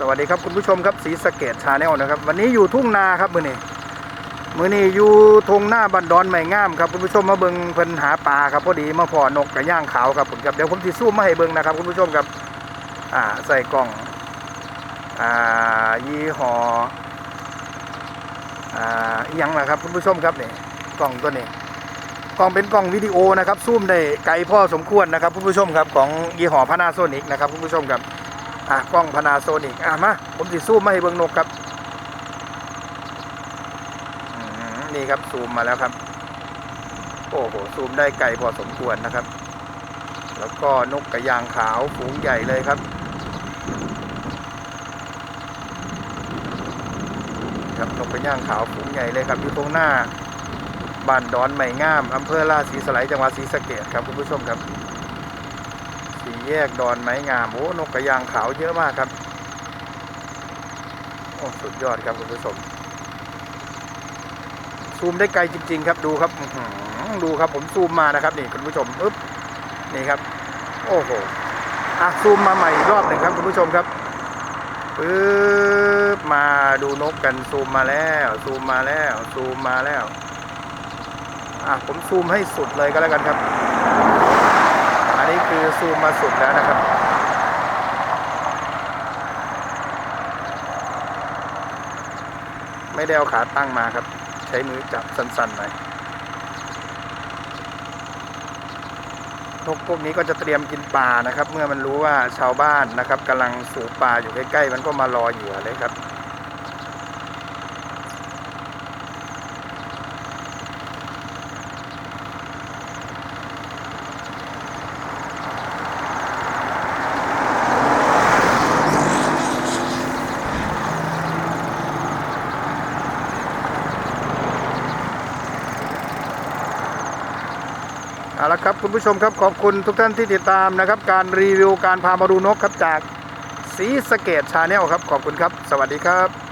สวัสดีครับคุณผู้ชมครับสีสเกตชาแนลนะครับ วันนี้อยู่ทุ่งนาครับมือนี้มือนี้อยู่ทงหน้าบันดอนใหม่งามครับคุณผู้ชมมาเบิงเพิ่นหาปลาครับพอดีมาพอนกกระย่างขาวครับผมครับเดี๋ยวผมสิซูมมาให้เบิงนะครับคุณผู้ชมครับอ่าใส่กล่องอ่ายี่ห้ออ่าอิหยังนะครับคุณผู้ชมครับนี่กล่องตัวนี้กล้องเป็นกล้องวิดีโอนะครับซูมได้ไกลพ่อสมควรนะครับคุณผู้ชมครับของยี่ห้อพานาโซนิกนะครับคุณผู้ชมครับ อะกล้องพนาโซนิกอะมาผมสิซูมมาให้เบิ่งนกครับนี่ครับซูมมาแล้วครับ โอ้โหซูมได้ไกลพอสมควรนะครับ แล้วก็นกกระยางขาวฝูงใหญ่เลยครับ ครับนกกระย่างขาวฝูงใหญ่เลยครับอยู่ตรงหน้าบ้านดอนใหม่งามอำเภอราศีสไลจังหวัดศรีสะเกษครับคุณผู้ชมครับ สี่แยกดอนไม้งามโอ้นกกระยางขาวเยอะมากครับโอ้สุดยอดครับคุณผู้ชมซูมได้ไกลจริง ๆ ครับดูครับดูครับผมซูมมานะครับ นี่คุณผู้ชมอึ๊บนี่ครับ โอ้โหอะซูมมาใหม่อีกรอบหนึ่งครับคุณผู้ชมครับปึ๊บมาดูนกกันซูมมาแล้ว ซูมมาแล้ว ซูมมาแล้วอะผมซูมให้สุดเลยก็แล้วกันครับ ซูมมาสุดแล้วนะครับไม่ได้เอาขาตั้งมาครับ ใช้มือจับสั้นๆหน่อยนกพวกนี้ก็จะเตรียมกินปลานะครับ เมื่อมันรู้ว่าชาวบ้านนะครับกำลังสูบปลาอยู่ใกล้ๆมันก็มารอเหยื่อเลยครับ เอาละครับคุณผู้ชมครับขอบคุณทุกท่านที่ติดตามนะครับ การรีวิวการพามาดูนกครับจากสีสะเกตชาแนลครับ ขอบคุณครับ สวัสดีครับ